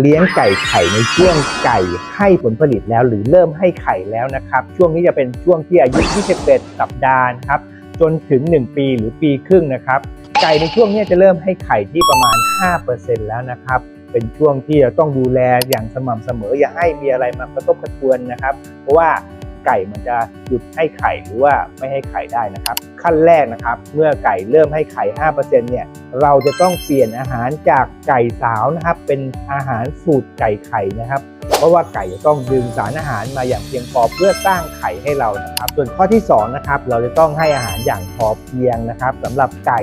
เลี้ยงไก่ไข่ในช่วงไก่ให้ผลผลิตแล้ว หรือเริ่มให้ไข่แล้วนะครับ ช่วงนี้จะเป็นช่วงที่อายุ 21 สัปดาห์ครับจนถึง 1 ปีหรือปีครึ่งนะครับ ไก่ในช่วงนี้จะเริ่มให้ไข่ที่ประมาณ 5%แล้วนะครับ เป็นช่วงที่เราต้องดูแลอย่างสม่ำเสมออย่าให้มีอะไรมากระทบกระเทือนนะครับ เพราะว่า ไก่มันจะหยุดให้ไข่หรือว่าไม่ให้ไข่ได้นะครับ ขั้นแรกนะครับ เมื่อไก่เริ่มให้ไข่ 5%เนี่ยเราจะต้องเปลี่ยนอาหารจากไก่สาวนะครับ เป็นอาหารสูตรไก่ไข่นะครับเพราะว่าไก่จะต้องดึงสารอาหารมาอย่างเพียงพอเพื่อสร้างไข่ให้เรานะครับ ส่วนข้อที่สองนะครับเราจะต้องให้อาหารอย่างพอเพียงนะครับสำหรับไก่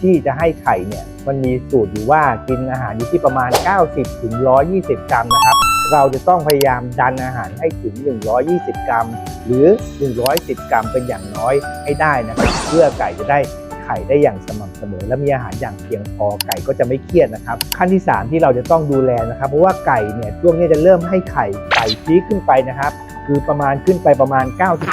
ที่จะให้ไข่เนี่ยมันมีสูตรอยู่ว่ากินอาหารอยู่ที่ประมาณ 90ถึง120 กรัมนะครับ เราจะต้องพยายามดันอาหารให้ถึง 120 กรัม หรือ 110 กรัมเป็นอย่างน้อยให้ได้นะครับ เพื่อไก่จะได้ไข่ได้อย่างสม่ำเสมอ และมีอาหารอย่างเพียงพอไก่ก็จะไม่เครียดนะครับ ขั้นที่ 3 ที่เราจะต้องดูแลนะครับ เพราะว่าไก่เนี่ยช่วงนี้จะเริ่มให้ไข่ไก่พีคขึ้นไปนะครับ คือประมาณขึ้นไปประมาณ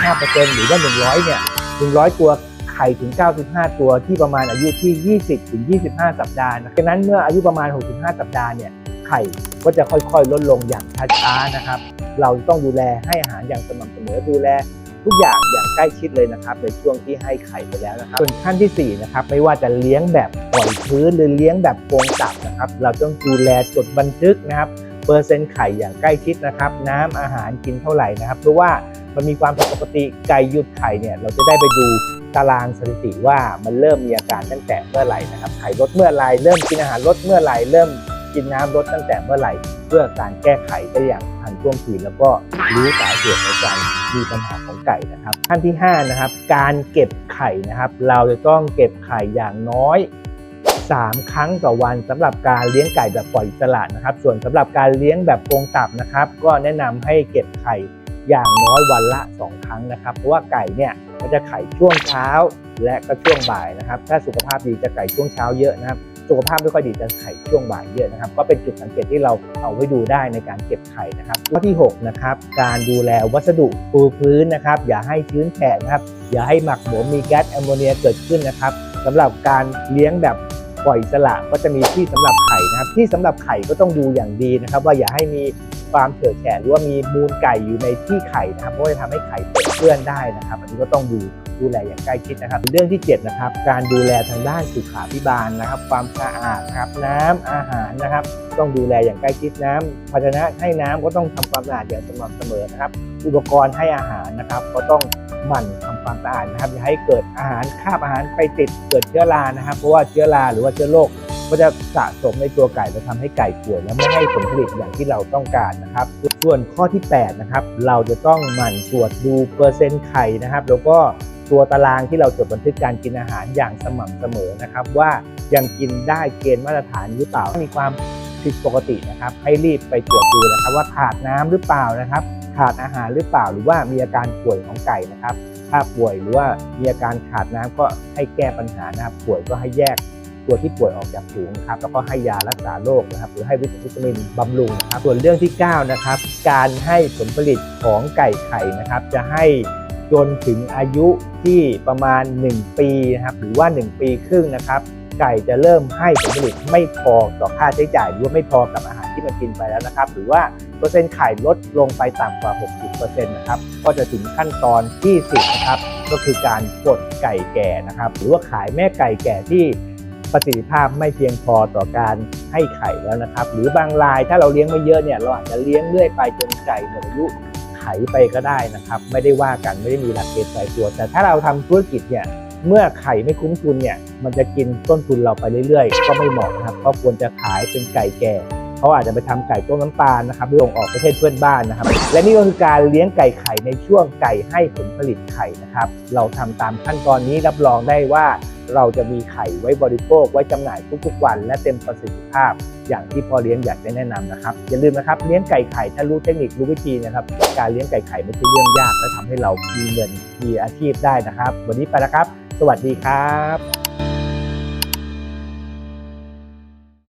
95%หรือว่า 100 เนี่ย 100 ตัวไข่ถึง 95 ตัวที่ประมาณอายุที่ 20 ถึง 25 สัปดาห์นะดังนั้นเมื่ออายุประมาณ 65 สัปดาห์เนี่ย ไข่ก็จะค่อยๆ ลดลงอย่างช้าๆนะครับ เราต้องดูแลให้อาหารอย่างสม่ำเสมอดูแลทุกอย่างอย่างใกล้ชิดเลยนะครับในช่วงที่ให้ไข่ไปแล้วนะครับ ส่วนขั้นที่4นะครับไม่ว่าจะเลี้ยงแบบปล่อยพื้นหรือเลี้ยงแบบโกรงตับนะครับ เราต้องดูแลจดบันทึกนะครับเปอร์เซ็นต์ไข่อย่างใกล้ชิดนะครับ น้ำอาหารกินเท่าไหร่นะครับ เพราะว่ามันมีความผิดปกติไก่หยุดไข่เนี่ยเราจะได้ไปดูตารางสถิติว่ามันเริ่มมีอาการตั้งแต่เมื่อไหร่นะครับไข่ลดเมื่อไหร่เริ่มกินอาหารลดเมื่อไหร่เริ่ม กินน้ำลดตั้งแต่เมื่อไหร่ เพื่อการแก้ไขได้อย่างทันท่วงทีแล้วก็รู้สาเหตุในการมีปัญหาของไก่นะครับ ขั้นที่ 5 นะครับ การเก็บไข่นะครับ เราจะต้องเก็บไข่อย่างน้อย 3 ครั้งต่อวันสำหรับการเลี้ยงไก่แบบปล่อยอิสระนะครับ ส่วนสำหรับการเลี้ยงแบบกรงตับนะครับ ก็แนะนำให้เก็บไข่อย่างน้อยวันละ 2 ครั้งนะครับ เพราะว่าไก่เนี่ยมันจะไข่ช่วงเช้าและก็ช่วงบ่ายนะครับ ถ้าสุขภาพดีจะไก่ช่วงเช้าเยอะนะครับ สุขภาพไม่ค่อยดีจะไข่ช่วงบ่ายเยอะนะครับ ก็เป็นจุดสังเกตที่เราเอาไว้ดูได้ในการเก็บไข่นะครับข้อที่6นะครับการดูแลวัสดุปูพื้นนะครับ อย่าให้ชื้นแฉะนะครับ อย่าให้หมักหมมมีแก๊สแอมโมเนียเกิดขึ้นนะครับสำหรับการเลี้ยงแบบปล่อยสละก็จะมีที่สำหรับไข่นะครับ ที่สำหรับไข่ก็ต้องดูอย่างดีนะครับ ว่าอย่าให้มี ความเฉอแฉะหรือว่ามีมูลไก่อยู่ในที่ไข่นะครับเพราะว่าจะทำให้ไข่เปื้อนได้นะครับ อันนี้ก็ต้องดูดูแลอย่างใกล้ชิดนะครับ เรื่องที่ 7 นะครับ การดูแลทางด้านสุขาพิบาลนะครับ ความสะอาดนะครับน้ำอาหารนะครับ ต้องดูแลอย่างใกล้ชิดน้ำภาชนะให้น้ำก็ต้องทำความสะอาดอย่างสม่ำเสมอนะครับ อุปกรณ์ให้อาหารนะครับ ก็ต้องหมั่นทำความสะอาดนะครับอย่าให้เกิดอาหารคาบอาหารไปติดเกิดเชื้อรานะครับ เพราะว่าเชื้อราหรือว่าเชื้อโรค ก็จะสะสมในตัวไก่และทำให้ไก่ป่วยและไม่ให้ผลผลิตอย่างที่เราต้องการนะครับ ส่วนข้อที่8นะครับเราจะต้องหมั่นตรวจดูเปอร์เซ็นต์ไข่นะครับ แล้วก็ตัวตารางที่เราจดบันทึกการกินอาหารอย่างสม่ำเสมอนะครับ ว่ายังกินได้เกณฑ์มาตรฐานหรือเปล่าถ้ามีความผิดปกตินะครับ ให้รีบไปตรวจดูนะครับ ว่าขาดน้ำหรือเปล่านะครับ ขาดอาหารหรือเปล่าหรือว่ามีอาการป่วยของไก่นะครับ ถ้าป่วยหรือว่ามีอาการขาดน้ำก็ให้แก้ปัญหานะครับป่วยก็ให้แยก ตัวที่ป่วยออกจากฝูงครับแล้วก็ให้ยารักษาโรคนะครับหรือให้วิตามินบำรุงนะครับส่วนเรื่องที่ 9 นะครับ การให้ผลผลิตของไก่ไข่นะครับ จะให้จนถึงอายุที่ประมาณ 1 ปีนะครับหรือว่า 1 ปีครึ่งนะครับ ไก่จะเริ่มให้ผลผลิตไม่พอต่อค่าใช้จ่ายหรือว่าไม่พอกับอาหารที่มันกินไปแล้วนะครับ หรือว่าเปอร์เซ็นต์ไข่ลดลงไปต่ำกว่า 60%นะครับก็จะถึงขั้นตอนที่10นะครับก็คือการกดไก่แก่นะครับ หรือว่าขายแม่ไก่แก่ที่ ประสิทธิภาพไม่เพียงพอต่อการให้ไข่แล้วนะครับ หรือบางรายถ้าเราเลี้ยงไม่เยอะเนี่ยเราอาจจะเลี้ยงเรื่อยไปจนไก่หมดอายุไขไปก็ได้นะครับ ไม่ได้ว่ากันไม่ได้มีหลักเกณฑ์ตายตัว แต่ถ้าเราทำธุรกิจเนี่ยเมื่อไข่ไม่คุ้มทุนเนี่ยมันจะกินต้นทุนเราไปเรื่อยๆ ก็ไม่เหมาะนะครับก็ควรจะขายเป็นไก่แก่ เขาอาจจะไปทำไก่ต้มน้ำปลานะครับส่งออกประเทศเพื่อนบ้านนะครับ และนี่ก็คือการเลี้ยงไก่ไข่ในช่วงไก่ให้ผลผลิตไข่นะครับ เราทำตามขั้นตอนนี้รับรองได้ว่าเราจะมีไข่ไว้บริโภคไว้จำหน่ายทุกๆวัน และเต็มประสิทธิภาพ อย่างที่พ่อเลี้ยงอยากจะแนะนำนะครับ อย่าลืมนะครับเลี้ยงไก่ไข่ถ้ารู้เทคนิครู้วิธีนะครับ การเลี้ยงไก่ไข่ไม่ใช่เรื่องยากและทำให้เรามีเงินมีอาชีพได้นะครับ วันนี้ไปแล้วครับ สวัสดีครับ